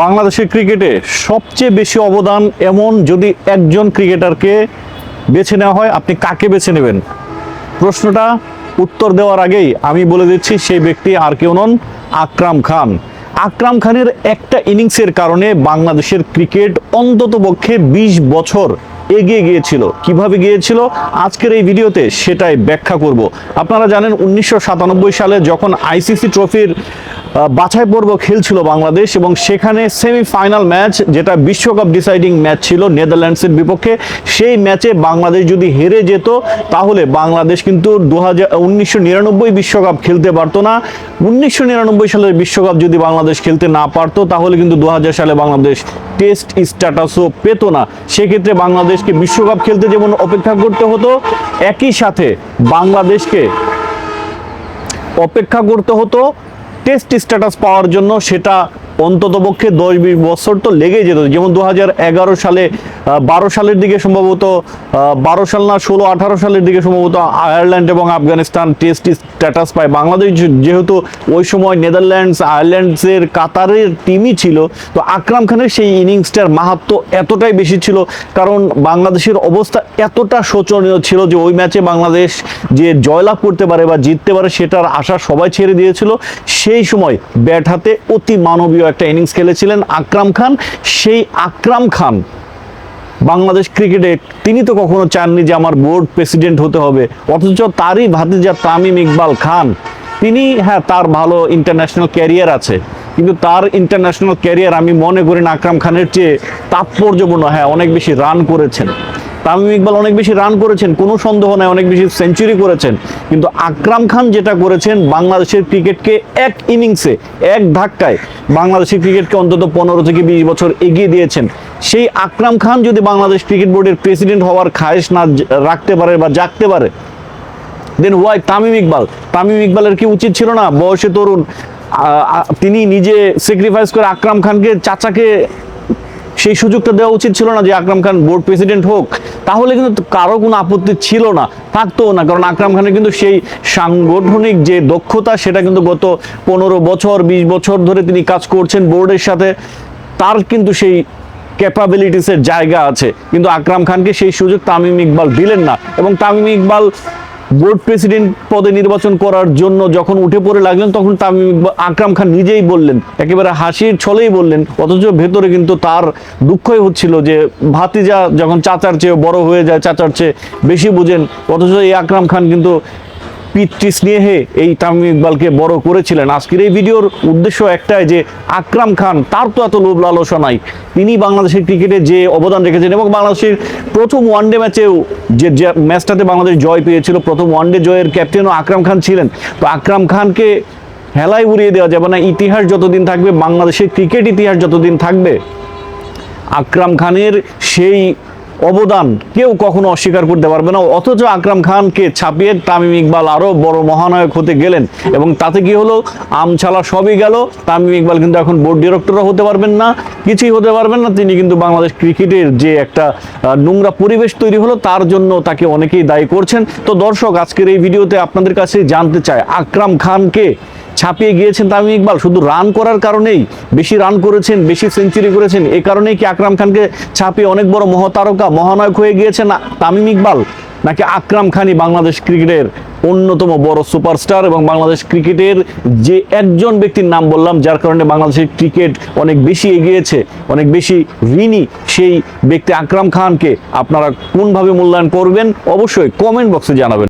বাংলাদেশের ক্রিকেটে সবচেয়ে বেশি অবদান এমন যদি একজন ক্রিকেটারকে বেছে নেওয়া হয়, আপনি কাকে বেছে নেবেন? প্রশ্নটা উত্তর দেওয়ার আগেই আমি বলে দিচ্ছি, সেই ব্যক্তি আর কেউ নন, আকরাম খান। আকরাম খানের একটা ইনিংসের কারণে বাংলাদেশের ক্রিকেট অন্তত পক্ষে বিশ বছর এগিয়ে গিয়েছিল। কীভাবে গিয়েছিল? আজকের এই ভিডিওতে সেটাই ব্যাখ্যা করব। আপনারা জানেন, উনিশশো সাতানব্বই সালে যখন আইসিসি ট্রফির বাছাই পর্ব খেলছিল বাংলাদেশ এবং সেখানে সেমিফাইনাল ম্যাচ যেটা বিশ্বকাপ ডিসাইডিং ম্যাচ ছিল নেদারল্যান্ডসের বিপক্ষে, সেই ম্যাচে বাংলাদেশ যদি হেরে যেত, তাহলে বাংলাদেশ কিন্তু দু হাজার বিশ্বকাপ খেলতে পারতো না। উনিশশো নিরানব্বই সালের বিশ্বকাপ যদি বাংলাদেশ খেলতে না পারতো, তাহলে কিন্তু দু হাজার সালে বাংলাদেশ টেস্ট স্ট্যাটাসও পেতো না। সেক্ষেত্রে বাংলাদেশকে বিশ্বকাপ খেলতে যেমন অপেক্ষা করতে হতো, একই সাথে বাংলাদেশকে অপেক্ষা করতে হতো টেস্ট স্ট্যাটাস পাওয়ার জন্য সেটা অন্তত পক্ষে দশ বিশ বছর তো লেগেই যেত। যেমন দু হাজার এগারো সালে বারো সালের দিকে সম্ভবত বারো সাল না ষোলো আঠারো সালের দিকে সম্ভবত আয়ারল্যান্ড এবং আফগানিস্তান টেস্ট স্ট্যাটাস পায়। বাংলাদেশ যেহেতু ওই সময় নেদারল্যান্ডস, আয়ারল্যান্ডসের কাতারের টিমই ছিল, তো আকরাম খানের সেই ইনিংসটার মাহাত্ম এতটাই বেশি ছিল, কারণ বাংলাদেশের অবস্থা এতটা শোচনীয় ছিল যে ওই ম্যাচে বাংলাদেশ যে জয়লাভ করতে পারে বা জিততে পারে সেটার আশা সবাই ছেড়ে দিয়েছিল। সেই সময় ব্যাট হাতে অতি মানবীয় একটা ইনিংস খেলেছিলেন আকরাম খান। সেই আকরাম খান বাংলাদেশ ক্রিকেটে তিনি তো কখনো চাননি যে আমার বোর্ড প্রেসিডেন্ট হতে হবে। অথচ তারই ভাতিজা তামিম ইকবাল খান। তিনি হ্যাঁ তার ভালো ইন্টারন্যাশনাল ক্যারিয়ার আছে। কিন্তু তার ইন্টারন্যাশনাল ক্যারিয়ার আমি মনে করি না আকরাম খানের চেয়ে তাৎপর্যপূর্ণ। হ্যাঁ অনেক বেশি রান করেছেন। তামিম ইকবাল অনেক বেশি রান করেছেন, কোনো সন্দেহ নাই, অনেক বেশি সেঞ্চুরি করেছেন। কিন্তু আকরাম খান যেটা করেছেন, বাংলাদেশের ক্রিকেটকে এক ইনিংসে এক ধাক্কায় বাংলাদেশের ক্রিকেটকে অন্তত পনেরো থেকে বিশ বছর এগিয়ে দিয়েছেন। সেই আকরাম খান যদি বাংলাদেশ ক্রিকেট বোর্ডের প্রেসিডেন্ট হওয়ার খায়েশ না রাখতে পারে বা জাগতে পারে দেন ওয়াই তামিম ইকবাল? তামিম ইকবালের কি উচিত ছিল না? বয়সে তরুণ তিনি নিজে স্যাক্রিফাইস করে আকরাম খানকে, চাচাকে সেই সুযোগটা দেওয়া উচিত ছিল না যে আকরাম খান বোর্ড প্রেসিডেন্ট হোক তাহলে কিন্তু কারও কোনো আপত্তি ছিল না থাকতো না। কারণ আকরাম খানের কিন্তু সেই সাংগঠনিক যে দক্ষতা, সেটা কিন্তু গত পনেরো বছর, বিশ বছর ধরে তিনি কাজ করছেন বোর্ডের সাথে, তার কিন্তু সেই ক্যাপাবিলিটিসের জায়গা আছে। কিন্তু আকরাম খানকে সেই সুযোগ তামিম ইকবাল দিলেন না। এবং তামিম ইকবাল বোর্ড প্রেসিডেন্ট পদে নির্বাচন করার জন্য যখন উঠে পড়ে লাগলেন, তখন তামিম আকরাম খান নিজেই বললেন, একেবারে হাসির ছলেই বললেন, অথচ ভেতরে কিন্তু তার দুঃখই হচ্ছিল যে ভাতিজা যখন চাচার চেয়ে বড় হয়ে যায়, চাচার চেয়ে বেশি বুঝেন, অথচ এই আকরাম খান কিন্তু পিতৃ স্নেহে এই তামিম ইকবালকে বড় করেছিলেন। আজকের এই ভিডিওর উদ্দেশ্য একটাই যে আকরাম খান, তার তো এত লোভ লালসা নাই। তিনি বাংলাদেশের ক্রিকেটে যে অবদান রেখেছেন এবং বাংলাদেশের প্রথম ওয়ানডে ম্যাচেও যে ম্যাচটাতে বাংলাদেশ জয় পেয়েছিল, প্রথম ওয়ানডে জয়ের ক্যাপ্টেনও আকরাম খান ছিলেন। তো আকরাম খানকে হেলায় উড়িয়ে দেওয়া যাবে না, ইতিহাস যতদিন থাকবে, বাংলাদেশের ক্রিকেট ইতিহাস যতদিন থাকবে, আকরাম খানের সেই অবদান কেউ কখনো অস্বীকার করতে পারবে না। অথচ আকরাম খানকে ছাপিয়ে তামিম ইকবাল আরও বড় মহানায়ক হতে গেলেন। এবং তাতে কি হলো? আমছালা সবই গেল। তামিম ইকবাল কিন্তু এখন বোর্ড ডিরেক্টরও হতে পারবেন না। কিছুই হতে পারবেন না। তিনি কিন্তু বাংলাদেশ ক্রিকেটের যে একটা নোংরা পরিবেশ তৈরি হলো, তার জন্য তাকে অনেকেই দায়ী করছেন। তো দর্শক, আজকের এই ভিডিওতে আপনাদের কাছে জানতে চায় আকরাম খানকে ছাপিয়ে গিয়েছেন তামিম ইকবাল। শুধু রান করার কারণেই বেশি রান করেছেন, বেশি সেঞ্চুরি করেছেন। এই কারণেই কি আকরাম খানকে ছাপিয়ে অনেক বড় মহাতারকা, মহানায়ক হয়ে গিয়েছেন তামিম ইকবাল? নাকি আকরাম খানই বাংলাদেশ ক্রিকেটের অন্যতম বড় সুপারস্টার এবং বাংলাদেশ ক্রিকেটের যে একজন ব্যক্তির নাম বললাম, যার কারণে বাংলাদেশের ক্রিকেট অনেক বেশি এগিয়েছে, অনেক বেশি ঋণী সেই ব্যক্তি আকরাম খানকে আপনারা কোনভাবে মূল্যায়ন করবেন? অবশ্যই কমেন্ট বক্সে জানাবেন।